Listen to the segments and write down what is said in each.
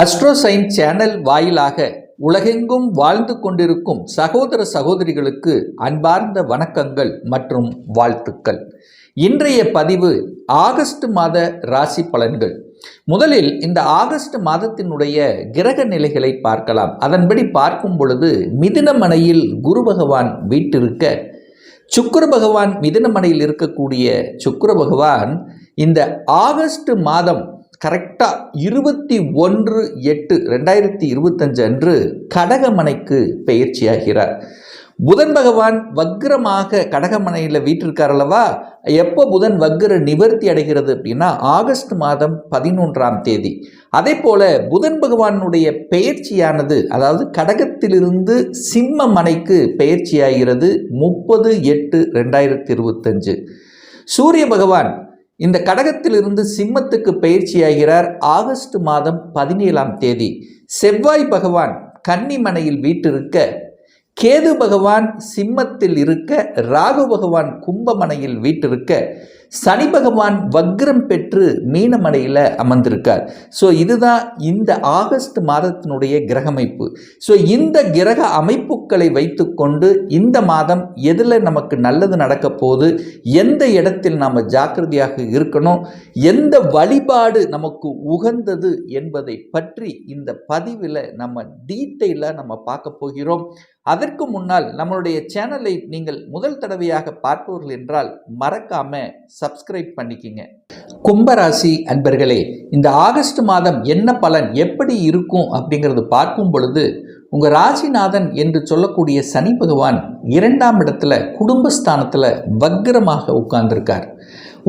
அஸ்ட்ரோசைன் channel வாயிலாக உலகெங்கும் வாழ்ந்து கொண்டிருக்கும் சகோதர சகோதரிகளுக்கு அன்பார்ந்த வணக்கங்கள் மற்றும் வாழ்த்துக்கள். இன்றைய பதிவு ஆகஸ்ட் மாத ராசி பலன்கள். முதலில் இந்த ஆகஸ்ட் மாதத்தினுடைய கிரக நிலைகளை பார்க்கலாம். அதன்படி பார்க்கும் பொழுது மிதினமனையில் குரு பகவான் வீட்டிருக்க சுக்கர பகவான் மிதினமனையில் இருக்கக்கூடிய சுக்கர பகவான் இந்த ஆகஸ்ட் மாதம் கரெக்டாக இருபத்தி ஒன்று எட்டு ரெண்டாயிரத்தி இருபத்தஞ்சு அன்று கடகமனைக்கு பயிற்சியாகிறார் புதன் பகவான் வக்ரமாக கடகமனையில் வீட்டிருக்கார் அல்லவா? எப்போ புதன் வக்ர நிவர்த்தி அடைகிறது அப்படின்னா ஆகஸ்ட் மாதம் பதினொன்றாம் தேதி. அதே போல் புதன் பகவானுடைய பெயர்ச்சியானது அதாவது கடகத்திலிருந்து சிம்ம மனைக்கு பெயர்ச்சியாகிறது முப்பது எட்டு ரெண்டாயிரத்தி இருபத்தஞ்சு. சூரிய பகவான் இந்த கடகத்திலிருந்து சிம்மத்துக்கு பயிற்சியாகிறார் ஆகஸ்ட் மாதம் பதினேழாம் தேதி. செவ்வாய் பகவான் கன்னிமனையில் வீட்டிருக்க கேது பகவான் சிம்மத்தில் இருக்க ராகு பகவான் கும்பமனையில் வீட்டிருக்க சனி பகவான் வக்ரம் பெற்று மீனமடையில் அமர்ந்திருக்கார். ஸோ இதுதான் இந்த ஆகஸ்ட் மாதத்தினுடைய கிரகமைப்பு. ஸோ இந்த கிரக அமைப்புகளை வைத்துக்கொண்டு இந்த மாதம் எதில் நமக்கு நல்லது நடக்க போகுது எந்த இடத்தில் நாம் ஜாக்கிரதையாக இருக்கணும் எந்த வழிபாடு நமக்கு உகந்தது என்பதை பற்றி இந்த பதிவில் நம்ம டீட்டெயிலாக நம்ம பார்க்க போகிறோம். அதற்கு முன்னால் நம்மளுடைய சேனலை நீங்கள் முதல் தடவையாக பார்ப்பவர்கள் என்றால் மறக்காம சப்ஸ்கிரைப் பண்ணிக்கிங்க. கும்பராசி அன்பர்களே இந்த ஆகஸ்ட் மாதம் என்ன பலன் எப்படி இருக்கும் அப்படிங்கிறது பார்க்கும் பொழுது உங்கள் ராசிநாதன் என்று சொல்லக்கூடிய சனி பகவான் இரண்டாம் இடத்துல குடும்பஸ்தானத்தில் வக்ரமாக உட்கார்ந்திருக்கார்.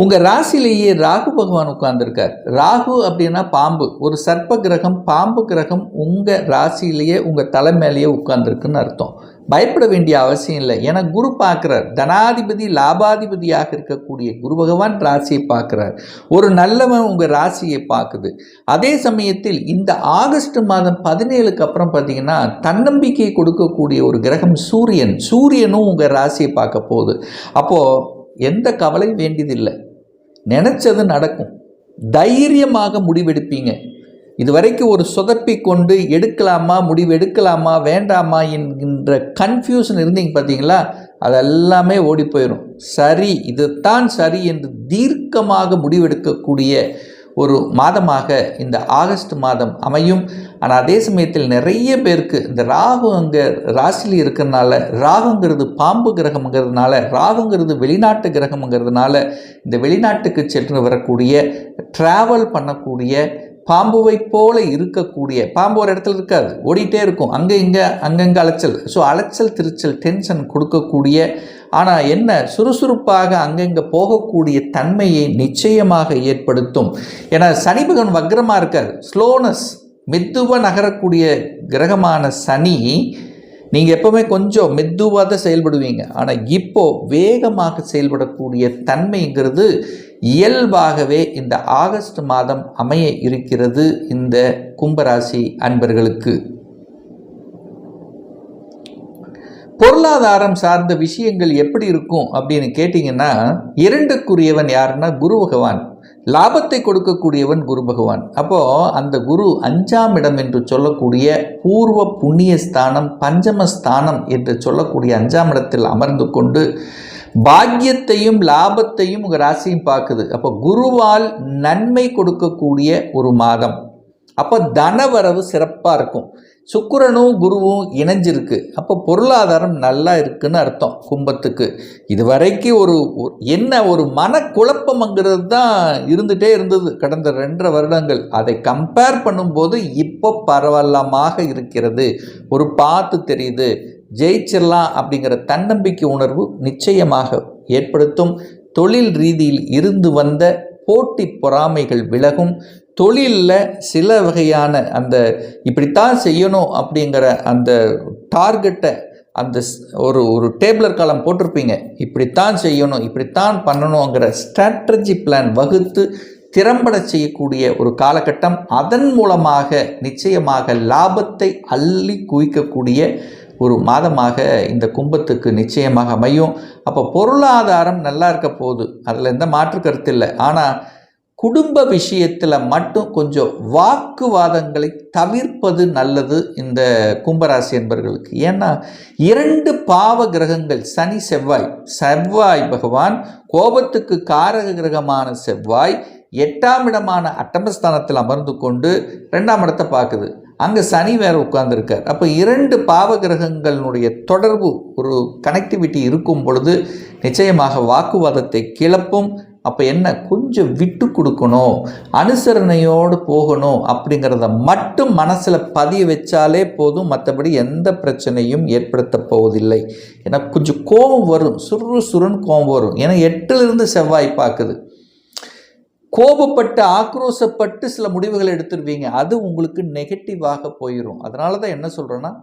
உங்கள் ராசிலேயே ராகு பகவான் உட்கார்ந்துருக்கார். ராகு அப்படின்னா பாம்பு. ஒரு சர்ப்ப கிரகம் பாம்பு கிரகம் உங்கள் ராசியிலேயே உங்கள் தலை மேலேயே உட்கார்ந்துருக்குன்னு அர்த்தம். பயப்பட வேண்டிய அவசியம் இல்லை. ஏன்னா குரு பார்க்குறார். தனாதிபதி லாபாதிபதியாக இருக்கக்கூடிய குரு பகவான் ராசியை பார்க்குறார். ஒரு நல்லவன் உங்கள் ராசியை பார்க்குது. அதே சமயத்தில் இந்த ஆகஸ்ட் மாதம் பதினேழுக்கு அப்புறம் பார்த்தீங்கன்னா தன்னம்பிக்கை கொடுக்கக்கூடிய ஒரு கிரகம் சூரியன். சூரியனும் உங்கள் ராசியை பார்க்க போகுது. அப்போது எந்த கவலையும் வேண்டியதில்லை. நினச்சது நடக்கும். தைரியமாக முடிவெடுப்பீங்க. இதுவரைக்கும் ஒரு சொதப்பி கொண்டு எடுக்கலாமா முடிவு எடுக்கலாமா வேண்டாமா என்கின்ற கன்ஃபியூஷன் இருந்தீங்க பார்த்தீங்களா? அதெல்லாமே ஓடி போயிடும் சரி இதுதான் சரி என்று தீர்க்கமாக முடிவெடுக்கக்கூடிய ஒரு மாதமாக இந்த ஆகஸ்ட் மாதம் அமையும். ஆனால் அதே சமயத்தில் நிறைய பேருக்கு இந்த ராகு அங்கே ராசியில் இருக்கிறதுனால ராகுங்கிறது பாம்பு கிரகம்ங்கிறதுனால ராகுங்கிறது வெளிநாட்டு கிரகம்ங்கிறதுனால இந்த வெளிநாட்டுக்கு சென்று வரக்கூடிய ட்ராவல் பண்ணக்கூடிய பாம்புவை போல இருக்கக்கூடிய பாம்பு ஒரு இடத்துல இருக்காது ஓடிட்டே இருக்கும். அங்கே இங்கே அங்கங்கே அலைச்சல். ஸோ அலைச்சல் திருச்சல் டென்ஷன் கொடுக்கக்கூடிய ஆனால் என்ன? சுறுசுறுப்பாக அங்கங்கே போகக்கூடிய தன்மையை நிச்சயமாக ஏற்படுத்தும். ஏன்னா சனி பகவான் வக்ரமாக இருக்கார். ஸ்லோனஸ் மெதுவாக நகரக்கூடிய கிரகமான சனி நீங்கள் எப்போவுமே கொஞ்சம் மெதுவாக தான் செயல்படுவீங்க. ஆனால் இப்போது வேகமாக செயல்படக்கூடிய தன்மைங்கிறது இயல்பாகவே இந்த ஆகஸ்ட் மாதம் அமைய இருக்கிறது இந்த கும்பராசி அன்பர்களுக்கு. பொருளாதாரம் சார்ந்த விஷயங்கள் எப்படி இருக்கும் அப்படின்னு கேட்டிங்கன்னா இரண்டுக்குரியவன் யாருன்னா குரு பகவான். லாபத்தை கொடுக்கக்கூடியவன் குரு பகவான். அப்போது அந்த குரு அஞ்சாம் இடம் என்று சொல்லக்கூடிய பூர்வ புண்ணிய ஸ்தானம் பஞ்சம ஸ்தானம் என்று சொல்லக்கூடிய அஞ்சாம் இடத்தில் அமர்ந்து கொண்டு பாக்கியத்தையும் லாபத்தையும் உங்கள் ராசியும் பார்க்குது. அப்போ குருவால் நன்மை கொடுக்கக்கூடிய ஒரு மாதம். அப்போ தனவரவு சிறப்பாக இருக்கும். சுக்கரனும் குருவும் இணைஞ்சிருக்கு. அப்போ பொருளாதாரம் நல்லா இருக்குன்னு அர்த்தம் கும்பத்துக்கு. இது வரைக்கும் ஒரு என்ன ஒரு மனக்குழப்பம்ங்கிறது தான் இருந்துகிட்டே இருந்தது கடந்த ரெண்டரை வருடங்கள். அதை கம்பேர் பண்ணும்போது இப்போ பரவலமாக இருக்கிறது. ஒரு பார்த்து தெரியுது ஜெயிச்சிடலாம் அப்படிங்கிற தன்னம்பிக்கை உணர்வு நிச்சயமாக ஏற்படுத்தும். தொழில் ரீதியில் இருந்து வந்த போட்டி பொறாமைகள் விலகும். தொழிலில் சில வகையான அந்த இப்படித்தான் செய்யணும் அப்படிங்கிற அந்த டார்கெட்டை அந்த ஒரு ஒரு டேபிளர் காலம் போட்டிருப்பீங்க. இப்படித்தான் செய்யணும் இப்படித்தான் பண்ணணுங்கிற ஸ்ட்ராட்டஜி பிளான் வகுத்து திறம்பட செய்யக்கூடிய ஒரு காலகட்டம். அதன் மூலமாக நிச்சயமாக லாபத்தை அள்ளி குவிக்கக்கூடிய ஒரு மாதமாக இந்த கும்பத்துக்கு நிச்சயமாக அமையும். அப்போ பொருளாதாரம் நல்லா இருக்க போகுது. அதில் எந்த மாற்று கருத்து இல்லை. ஆனால் குடும்ப விஷயத்தில் மட்டும் கொஞ்சம் வாக்குவாதங்களை தவிர்ப்பது நல்லது இந்த கும்பராசி என்பர்களுக்கு. ஏன்னா இரண்டு பாவ கிரகங்கள் சனி செவ்வாய். செவ்வாய் பகவான் கோபத்துக்கு காரக கிரகமான செவ்வாய் எட்டாம் இடமான அட்டமஸ்தானத்தில் அமர்ந்து கொண்டு ரெண்டாம் இடத்தை பார்க்குது. அங்கே சனி வேற உட்கார்ந்துருக்கார். அப்போ இரண்டு பாவ கிரகங்களுடைய தொடர்பு ஒரு கனெக்டிவிட்டி இருக்கும் பொழுது நிச்சயமாக வாக்குவாதத்தை கிளப்பும் அப்போ என்ன? கொஞ்சம் விட்டு கொடுக்கணும். அனுசரணையோடு போகணும் அப்படிங்கிறத மட்டும் மனசில் பதிய வச்சாலே போதும். மற்றபடி எந்த பிரச்சனையும் ஏற்படுத்த போவதில்லை. ஏன்னா கொஞ்சம் கோபம் வரும். சுரு சுருன்னு கோபம் வரும். ஏன்னா எட்டிலிருந்து செவ்வாய் பார்க்குது. கோபப்பட்டு ஆக்ரோஷப்பட்டு சில முடிவுகளை எடுத்துருவீங்க. அது உங்களுக்கு நெகட்டிவாக போயிடும் அதனால தான் என்ன சொல்கிறேன்னா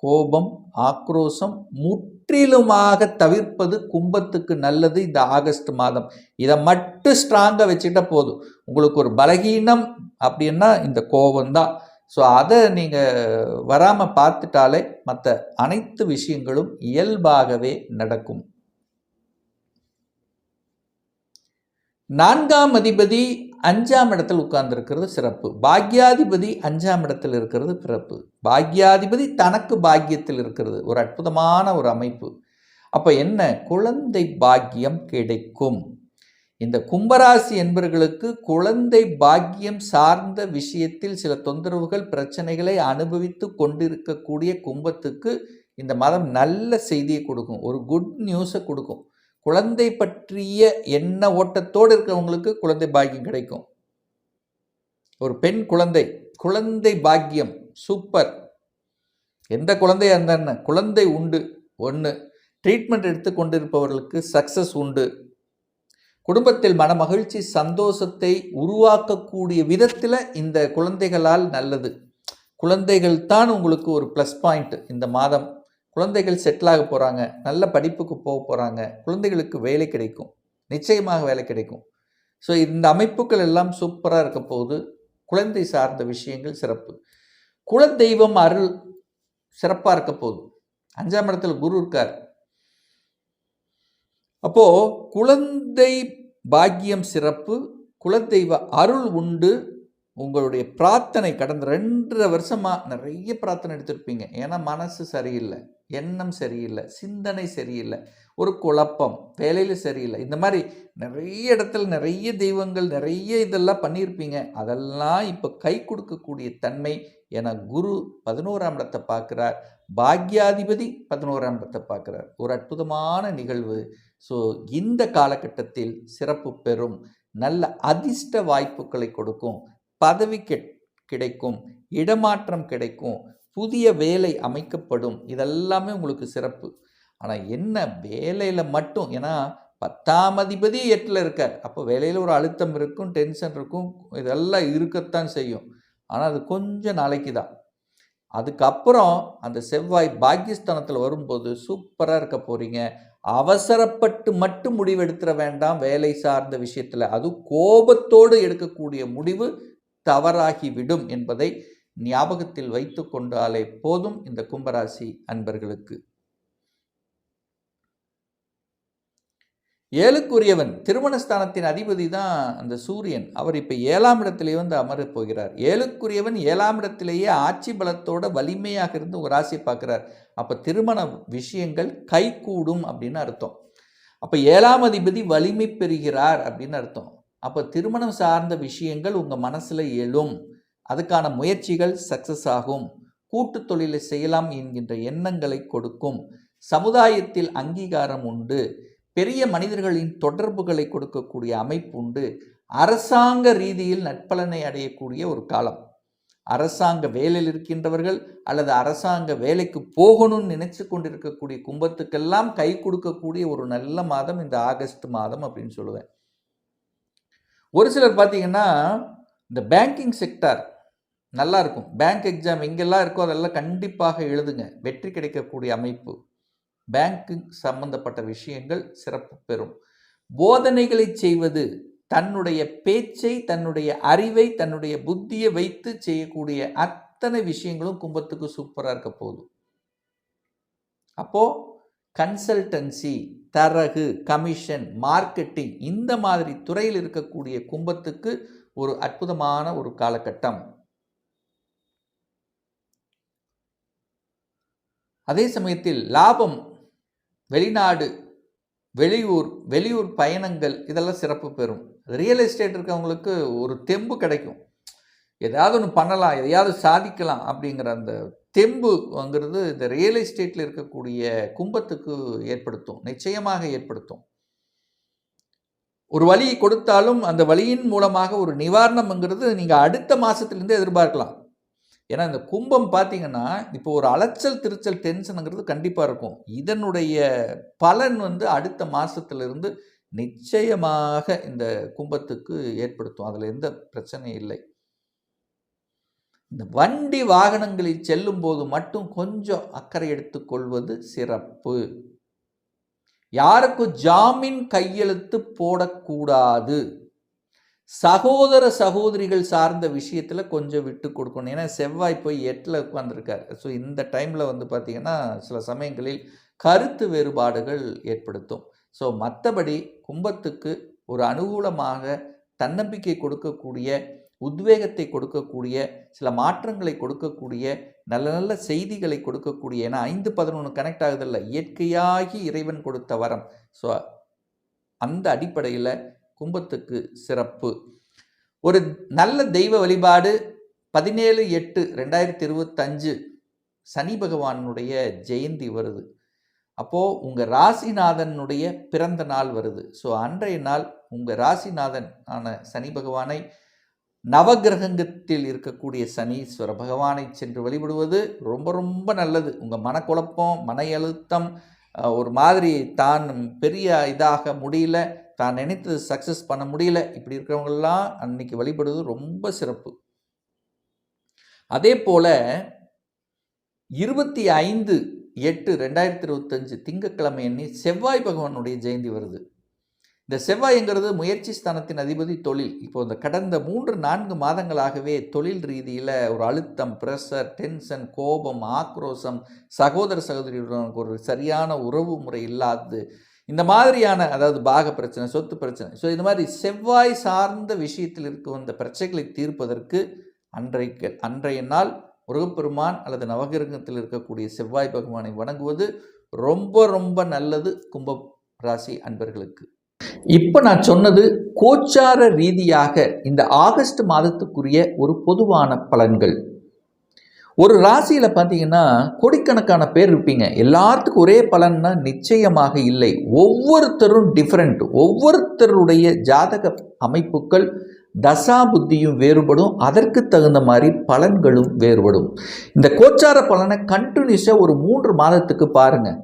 கோபம் ஆக்ரோஷம் மூட் முற்றிலுமாக தவிர்ப்பது கும்பத்துக்கு நல்லது இந்த ஆகஸ்ட் மாதம். இதை மட்டும் ஸ்ட்ராங்காக வச்சுக்கிட்டா போதும். உங்களுக்கு ஒரு பலகீனம் அப்படின்னா இந்த கோபம்தான். ஸோ அதை நீங்கள் வராமல் பார்த்துட்டாலே மற்ற அனைத்து விஷயங்களும் இயல்பாகவே நடக்கும். நான்காம் அதிபதி அஞ்சாம் இடத்தில் உட்கார்ந்துருக்கிறது சிறப்பு. பாக்யாதிபதி அஞ்சாம் இடத்தில் இருக்கிறது பிறப்பு. பாக்யாதிபதி தனக்கு பாக்கியத்தில் இருக்கிறது. ஒரு அற்புதமான ஒரு அமைப்பு. அப்போ என்ன? குழந்தை பாக்கியம் கிடைக்கும். இந்த கும்பராசி என்பவர்களுக்கு குழந்தை பாக்கியம் சார்ந்த விஷயத்தில் சில தொந்தரவுகள் பிரச்சனைகளை அனுபவித்து கொண்டிருக்கக்கூடிய கும்பத்துக்கு இந்த மதம் நல்ல செய்தியை கொடுக்கும். ஒரு குட் நியூஸை கொடுக்கும். குழந்தை பற்றிய எண்ண ஓட்டத்தோடு இருக்கிறவங்களுக்கு குழந்தை பாக்கியம் கிடைக்கும். ஒரு பெண் குழந்தை குழந்தை பாக்கியம் சூப்பர் எந்த குழந்தை இருந்தா குழந்தை உண்டு. ஒன்று ட்ரீட்மெண்ட் எடுத்து கொண்டிருப்பவர்களுக்கு சக்சஸ் உண்டு. குடும்பத்தில் மன மகிழ்ச்சி சந்தோஷத்தை உருவாக்கக்கூடிய விதத்தில் இந்த குழந்தைகளால் நல்லது. குழந்தைகள் தான் உங்களுக்கு ஒரு ப்ளஸ் பாயிண்ட் இந்த மாதம். குழந்தைகள் செட்டில் ஆக போகிறாங்க நல்ல படிப்புக்கு போக போகிறாங்க குழந்தைகளுக்கு வேலை கிடைக்கும். நிச்சயமாக வேலை கிடைக்கும். ஸோ இந்த அமைப்புகள் எல்லாம் சூப்பராக இருக்க போது குழந்தை சார்ந்த விஷயங்கள் சிறப்பு. குலதெய்வம் அருள் சிறப்பாக இருக்க போகுது. அஞ்சாம் இடத்துல குரு இருக்கார். அப்போது குழந்தை பாக்கியம் சிறப்பு குலதெய்வ அருள் உண்டு. உங்களுடைய பிரார்த்தனை கடந்த ரெண்டரை வருஷமாக நிறைய பிரார்த்தனை எடுத்திருப்பீங்க. ஏன்னா மனசு சரியில்லை. எண்ணம் சரியில்லை சிந்தனை சரியில்லை ஒரு குழப்பம் வேலையில் சரியில்லை. இந்த மாதிரி நிறைய இடத்துல நிறைய தெய்வங்கள் நிறைய இதெல்லாம் பண்ணியிருப்பீங்க. அதெல்லாம் இப்போ கை கொடுக்கக்கூடிய தன்மை என குரு பதினோராம் இடத்தை பார்க்குறார். பாக்யாதிபதி பதினோராம் இடத்தை பார்க்குறார். ஒரு அற்புதமான நிகழ்வு. ஸோ இந்த காலகட்டத்தில் சிறப்பு பெறும் நல்ல அதிர்ஷ்ட வாய்ப்புகளை கொடுக்கும் பதவி கிடைக்கும் இடமாற்றம் கிடைக்கும் புதிய வேலை அமைக்கப்படும். இதெல்லாமே உங்களுக்கு சிறப்பு. ஆனால் என்ன வேலையில் மட்டும் ஏன்னா பத்தாம் அதிபதி எட்டில் இருக்கார். அப்போ வேலையில் ஒரு அழுத்தம் இருக்கும் டென்ஷன் இருக்கும் இதெல்லாம் இருக்கத்தான் செய்யும். ஆனால் அது கொஞ்சம் நாளைக்கு தான். அதுக்கப்புறம் அந்த செவ்வாய் பாக்கியஸ்தானத்தில் வரும்போது சூப்பராக இருக்க போகிறீங்க அவசரப்பட்டு மட்டும் முடிவெடுத்துட வேண்டாம் வேலை சார்ந்த விஷயத்தில். அது கோபத்தோடு எடுக்கக்கூடிய முடிவு தவறாகிவிடும் என்பதை ஞாபகத்தில் வைத்து கொண்டாலே போதும் இந்த கும்பராசி அன்பர்களுக்கு. ஏழுக்குரியவன் திருமணஸ்தானத்தின் அதிபதி தான் அந்த சூரியன். அவர் இப்போ ஏழாம் இடத்திலே வந்து அமரப் போகிறார். ஏழுக்குரியவன் ஏழாம் இடத்திலேயே ஆட்சி பலத்தோட வலிமையாக இருந்து ஒரு ராசி பார்க்குறார். அப்போ திருமண விஷயங்கள் கைகூடும் அப்படின்னு அர்த்தம். அப்போ ஏழாம் அதிபதி வலிமை பெறுகிறார் அப்படின்னு அர்த்தம். அப்போ திருமணம் சார்ந்த விஷயங்கள் உங்கள் மனசில் எழும். அதுக்கான முயற்சிகள் சக்சஸ் ஆகும். கூட்டு தொழிலை செய்யலாம் என்கின்ற எண்ணங்களை கொடுக்கும். சமுதாயத்தில் அங்கீகாரம் உண்டு. பெரிய மனிதர்களின் தொடர்புகளை கொடுக்கக்கூடிய அமைப்பு உண்டு. அரசாங்க ரீதியில் நட்பலனை அடையக்கூடிய ஒரு காலம். அரசாங்க வேலையில் இருக்கின்றவர்கள் அல்லது அரசாங்க வேலைக்கு போகணும்னு நினைச்சு கொண்டிருக்கக்கூடிய கும்பத்துக்கெல்லாம் கை கொடுக்கக்கூடிய ஒரு நல்ல மாதம் இந்த ஆகஸ்ட் மாதம் அப்படின்னு சொல்லுவேன். ஒரு சிலர் பார்த்தீங்கன்னா இந்த பேங்கிங் செக்டார் நல்லா இருக்கும் பேங்க் எக்ஸாம் எங்கெல்லாம் இருக்கோ அதெல்லாம் கண்டிப்பாக எழுதுங்க. வெற்றி கிடைக்கக்கூடிய அமைப்பு. பேங்க்கு சம்பந்தப்பட்ட விஷயங்கள் சிறப்பு பெறும். போதனைகளை செய்வது தன்னுடைய பேச்சை தன்னுடைய அறிவை தன்னுடைய புத்தியை வைத்து செய்யக்கூடிய அத்தனை விஷயங்களும் கும்பத்துக்கு சூப்பராக இருக்க போதும் அப்போது கன்சல்டன்சி தரகு கமிஷன் மார்க்கெட்டிங் இந்த மாதிரி துறையில் இருக்கக்கூடிய கும்பத்துக்கு ஒரு அற்புதமான ஒரு காலகட்டம். அதே சமயத்தில் லாபம் வெளிநாடு வெளியூர் வெளியூர் பயணங்கள் இதெல்லாம் சிறப்பு பெறும். ரியல் எஸ்டேட் இருக்கவங்களுக்கு ஒரு தெம்பு கிடைக்கும். எதாவது ஒன்று பண்ணலாம் எதையாவது சாதிக்கலாம் அப்படிங்கிற அந்த தெம்புங்கிறது இந்த ரியல் எஸ்டேட்டில் இருக்கக்கூடிய கும்பத்துக்கு ஏற்படுத்தும் நிச்சயமாக ஏற்படுத்தும். ஒரு வழியை கொடுத்தாலும் அந்த வழியின் மூலமாக ஒரு நிவாரணம்ங்கிறது நீங்கள் அடுத்த மாதத்துலேருந்து எதிர்பார்க்கலாம். ஏன்னா இந்த கும்பம் பார்த்தீங்கன்னா இப்போ ஒரு அலைச்சல் திருச்சல் டென்ஷனுங்கிறது கண்டிப்பாக இருக்கும். இதனுடைய பலன் வந்து அடுத்த மாதத்துலேருந்து நிச்சயமாக இந்த கும்பத்துக்கு ஏற்படுத்தும். அதில் எந்த பிரச்சனையும் இல்லை. இந்த வண்டி வாகனங்களில் செல்லும் போது மட்டும் கொஞ்சம் அக்கறை எடுத்துக்கொள்வது சிறப்பு. யாருக்கும் ஜாமீன் கையெழுத்து போடக்கூடாது. சகோதர சகோதரிகள் சார்ந்த விஷயத்தில் கொஞ்சம் விட்டு கொடுக்கணும். ஏன்னா செவ்வாய் போய் எட்டில் உட்காந்துருக்கார் ஸோ இந்த டைமில் வந்து பார்த்திங்கன்னா சில சமயங்களில் கருத்து வேறுபாடுகள் ஏற்படுத்தும். ஸோ மற்றபடி கும்பத்துக்கு ஒரு அனுகூலமாக தன்னம்பிக்கை கொடுக்கக்கூடிய உத்வேகத்தை கொடுக்கக்கூடிய சில மாற்றங்களை கொடுக்கக்கூடிய நல்ல நல்ல செய்திகளை கொடுக்கக்கூடிய ஏன்னா ஐந்து பதினொன்று கனெக்ட் ஆகுதில்ல இயற்கையாகி இறைவன் கொடுத்த வரம். ஸோ அந்த அடிப்படையில் கும்பத்துக்கு சிறப்பு. ஒரு நல்ல தெய்வ வழிபாடு பதினேழு எட்டு ரெண்டாயிரத்தி இருபத்தஞ்சு சனி பகவானுடைய ஜெயந்தி வருது. அப்போது உங்கள் ராசிநாதனுடைய பிறந்த நாள் வருது. ஸோ அன்றைய நாள் உங்கள் ராசிநாதன் ஆன சனி பகவானை நவகிரகத்தில் இருக்கக்கூடிய சனீஸ்வர பகவானை சென்று வழிபடுவது ரொம்ப ரொம்ப நல்லது. உங்கள் மனக்குழப்பம் மன அழுத்தம் ஒரு மாதிரி தான் பெரிய இதாக முடியல. தான் நினைத்தது சக்ஸஸ் பண்ண முடியல. இப்படி இருக்கிறவங்கெல்லாம் அன்னைக்கு வழிபடுவது ரொம்ப சிறப்பு. அதே போல் இருபத்தி ஐந்து எட்டு ரெண்டாயிரத்தி இருபத்தஞ்சு திங்கக்கிழமை அன்னி செவ்வாய் பகவானுடைய ஜெயந்தி வருது. இந்த செவ்வாய்ங்கிறது முயற்சி ஸ்தானத்தின் அதிபதி தொழில். இப்போ இந்த கடந்த மூன்று நான்கு மாதங்களாகவே தொழில் ரீதியில் ஒரு அழுத்தம் ப்ரெஷர் டென்ஷன் கோபம் ஆக்ரோஷம் சகோதர சகோதரியுடன் ஒரு சரியான உறவு முறை இல்லாதது. இந்த மாதிரியான அதாவது பாக பிரச்சனை சொத்து பிரச்சனை. ஸோ இந்த மாதிரி செவ்வாய் சார்ந்த விஷயத்தில் இருக்க வந்த பிரச்சனைகளை தீர்ப்பதற்கு அன்றைக்கு அன்றைய நாள் முருகப்பெருமான் அல்லது நவகிரகத்தில் இருக்கக்கூடிய செவ்வாய் பகவானை வணங்குவது ரொம்ப ரொம்ப நல்லது கும்ப ராசி அன்பர்களுக்கு. இப்போ நான் சொன்னது கோச்சார ரீதியாக இந்த ஆகஸ்ட் மாதத்துக்குரிய ஒரு பொதுவான பலன்கள். ஒரு ராசியில் பார்த்தீங்கன்னா கோடிக்கணக்கான பேர் இருப்பீங்க. எல்லாத்துக்கும் ஒரே பலன்னா நிச்சயமாக இல்லை. ஒவ்வொருத்தரும் டிஃப்ரெண்ட் ஒவ்வொருத்தருடைய ஜாதக அமைப்புகள் தசா புத்தியும் வேறுபடும். அதற்கு தகுந்த மாதிரி பலன்களும் வேறுபடும். இந்த கோச்சார பலனை கண்டினியூஸாக ஒரு மூன்று மாதத்துக்கு பாருங்கள்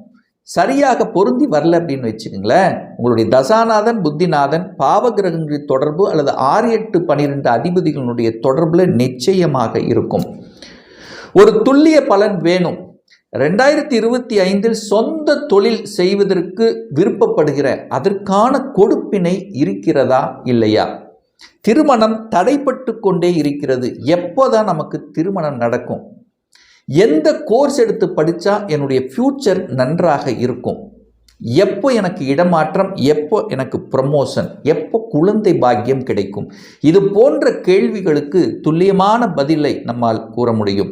சரியாக பொருந்தி வரல அப்படின்னு வச்சுக்கோங்களேன். உங்களுடைய தசாநாதன் புத்திநாதன் பாவகிரகங்களின் தொடர்பு அல்லது ஆறு எட்டு பனிரெண்டு அதிபதிகளுடைய தொடர்பில் நிச்சயமாக இருக்கும். ஒரு துல்லிய பலன் வேணும். ரெண்டாயிரத்தி இருபத்தி ஐந்தில் சொந்த தொழில் செய்வதற்கு விருப்பப்படுகிற அதற்கான கொடுப்பினை இருக்கிறதா இல்லையா? திருமணம் தடைப்பட்டு கொண்டே இருக்கிறது. எப்போதான் நமக்கு திருமணம் நடக்கும்? எந்த கோர்ஸ் எடுத்து படித்தா என்னுடைய ஃப்யூச்சர் நன்றாக இருக்கும்? எப்போ எனக்கு இடமாற்றம் எப்போ எனக்கு ப்ரமோஷன் எப்போ குழந்தை பாக்கியம் கிடைக்கும்? இது போன்ற கேள்விகளுக்கு துல்லியமான பதிலை நம்மால் கூற முடியும்.